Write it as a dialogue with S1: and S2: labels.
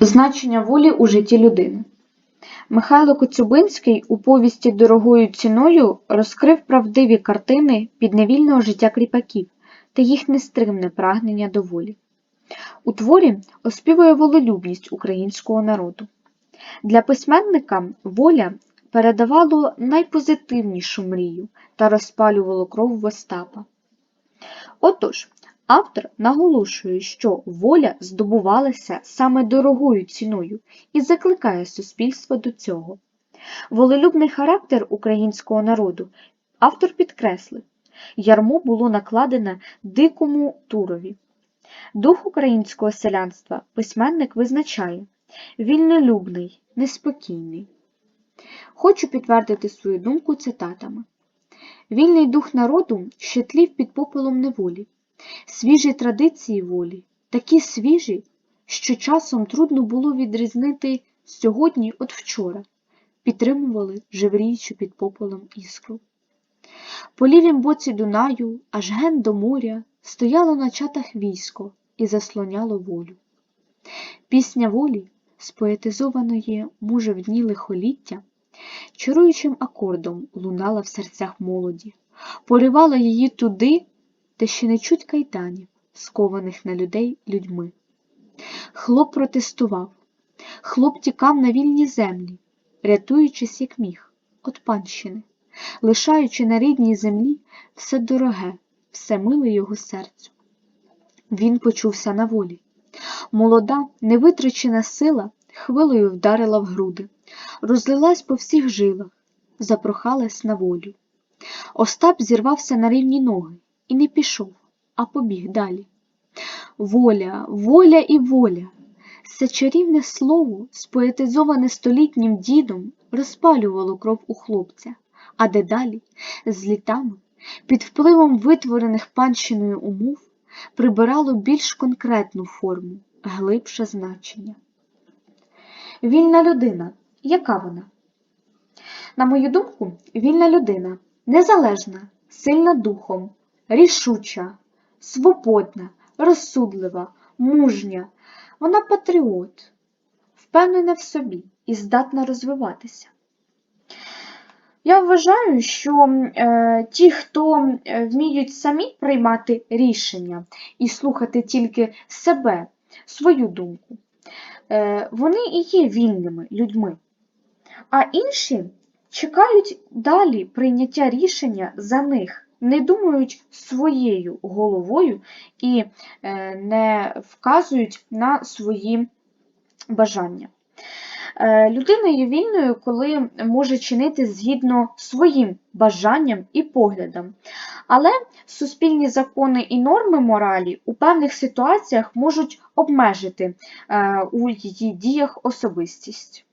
S1: Значення волі у житті людини. Михайло Коцюбинський у повісті «Дорогою ціною» розкрив правдиві картини підневільного життя кріпаків та їх нестримне прагнення до волі. У творі оспівує волелюбність українського народу. Для письменника воля передавало найпозитивнішу мрію та розпалювало кров в Остапа. Отож, автор наголошує, що воля здобувалася саме дорогою ціною і закликає суспільство до цього. Волелюбний характер українського народу автор підкреслив, ярмо було накладене дикому турові. Дух українського селянства письменник визначає вільнолюбний, неспокійний. Хочу підтвердити свою думку цитатами. Вільний дух народу ще тлів під попелом неволі, свіжі традиції волі, такі свіжі, що часом трудно було відрізнити сьогодні від вчора, підтримували жевріючи під попелом іскру. По лівім боці Дунаю, аж ген до моря, стояло на чатах військо і заслоняло волю. Пісня волі, споетизованої може в дні лихоліття, чаруючим акордом лунала в серцях молоді, поривала її туди, де ще не чуть кайданів, скованих на людей людьми. Хлоп протестував, хлоп тікав на вільні землі, рятуючись, як міг, от панщини, лишаючи на рідній землі все дороге, все миле його серцю. Він почувся на волі. Молода, невитрачена сила хвилею вдарила в груди, розлилась по всіх жилах, запрохалась на волю. Остап зірвався на рівні ноги і не пішов, а побіг далі. Воля, воля і воля. Це чарівне слово, споетизоване столітнім дідом, розпалювало кров у хлопця, а дедалі, з літами, під впливом витворених панщиною умов, прибирало більш конкретну форму, глибше значення. Вільна людина. Яка вона? На мою думку, вільна людина незалежна, сильна духом, рішуча, свободна, розсудлива, мужня. Вона патріот, впевнена в собі і здатна розвиватися. Я вважаю, що е, ті, хто вміють самі приймати рішення і слухати тільки себе, свою думку, е, вони і є вільними людьми. А інші чекають далі прийняття рішення за них, не думають своєю головою і е, не вказують на свої бажання. Е, Людина є вільною, коли може чинити згідно своїм бажанням і поглядам. Але суспільні закони і норми моралі у певних ситуаціях можуть обмежити е, у її діях особистість.